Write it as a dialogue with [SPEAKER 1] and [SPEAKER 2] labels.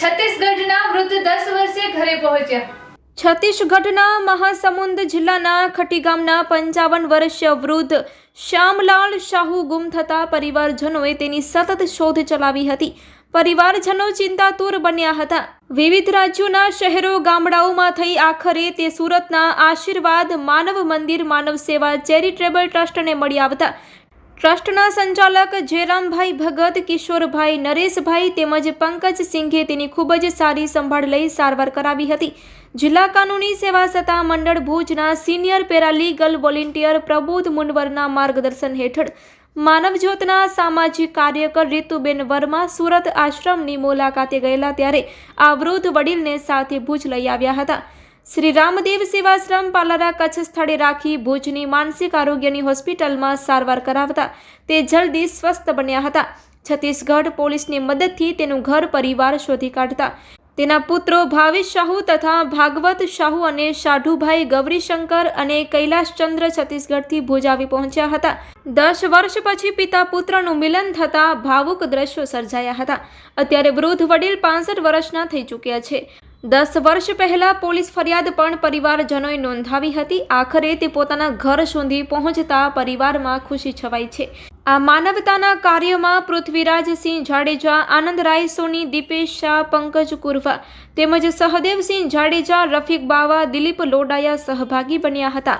[SPEAKER 1] છત્તીસગઢના વૃદ્ધ દસ વર્ષે ઘરે પહોંચ્યા.
[SPEAKER 2] છત્તીસગઢના મહાસમુંદ જિલ્લાના ખટી ગામના પંચાવન વર્ષીય વૃદ્ધ શ્યામલાલ શાહુ ગુમ થતા પરિવારજનોએ તેની સતત શોધ ચલાવી હતી. પરિવારજનો ચિંતાતુર બન્યા હતા. વિવિધ રાજ્યોના શહેરો ગામડાઓમાં થઈ આખરે તે સુરતના આશીર્વાદ માનવ મંદિર માનવ સેવા ચેરિટેબલ ટ્રસ્ટને મળી આવતા ટ્રસ્ટના સંચાલક જયરામભાઈ ભગત, કિશોરભાઈ નરેશભાઈ તેમજ પંકજ સિંઘે તેની ખૂબ જ સારી સંભાળ લઈ સારવાર કરાવી હતી. જિલ્લા કાનૂની સેવા સત્તા મંડળ ભુજના સિનિયર પેરાલીગલ વોલેન્ટિયર પ્રબોધ મુનવરના માર્ગદર્શન હેઠળ માનવજ્યોતના સામાજિક કાર્યકર રીતુબેન વર્મા સુરત આશ્રમની મુલાકાતે ગયેલા ત્યારે આ વૃદ્ધ વડીલને સાથે ભુજ લઈ આવ્યા હતા. શ્રી રામદેવ સેવાશ્રમ પાલારા કચ્છ સ્થળે રાખી ભુજની માનસિક આરોગ્યની હોસ્પિટલમાં સારવાર કરાવતા તે જલ્દી સ્વસ્થ બન્યા હતા. છત્તીસગઢ પોલીસની મદદથી તેનું ઘર પરિવાર શોધી કાઢતા. તેના પુત્રો ભાવેશ શાહુ તથા ભાગવત શાહુ અને શાઢુભાઈ ગૌરીશંકર અને કૈલાશચંદ્ર છત્તીસગઢથી ભુજ આવી પહોંચ્યા હતા. દસ વર્ષ પછી પિતા પુત્રનું મિલન થતાં ભાવુક દ્રશ્યો સર્જાયા હતા. અત્યારે વૃદ્ધ વડીલ પાસઠ વર્ષના થઈ ચૂક્યા છે. દસ વર્ષ પહેલા પોલીસ ફરિયાદ પણ પરિવારજનોએ નોંધાવી હતી. આખરે તે પોતાના ઘર સુધી પહોંચતા પરિવારમાં ખુશી છવાઈ છે. આ માનવતાના કાર્યમાં પૃથ્વીરાજસિંહ જાડેજા આનંદરાય સોની, દીપેશ શાહ, પંકજ કુરવા તેમજ સહદેવસિંહ જાડેજા, રફીક બાવા, દિલીપ લોડાયા સહભાગી બન્યા હતા.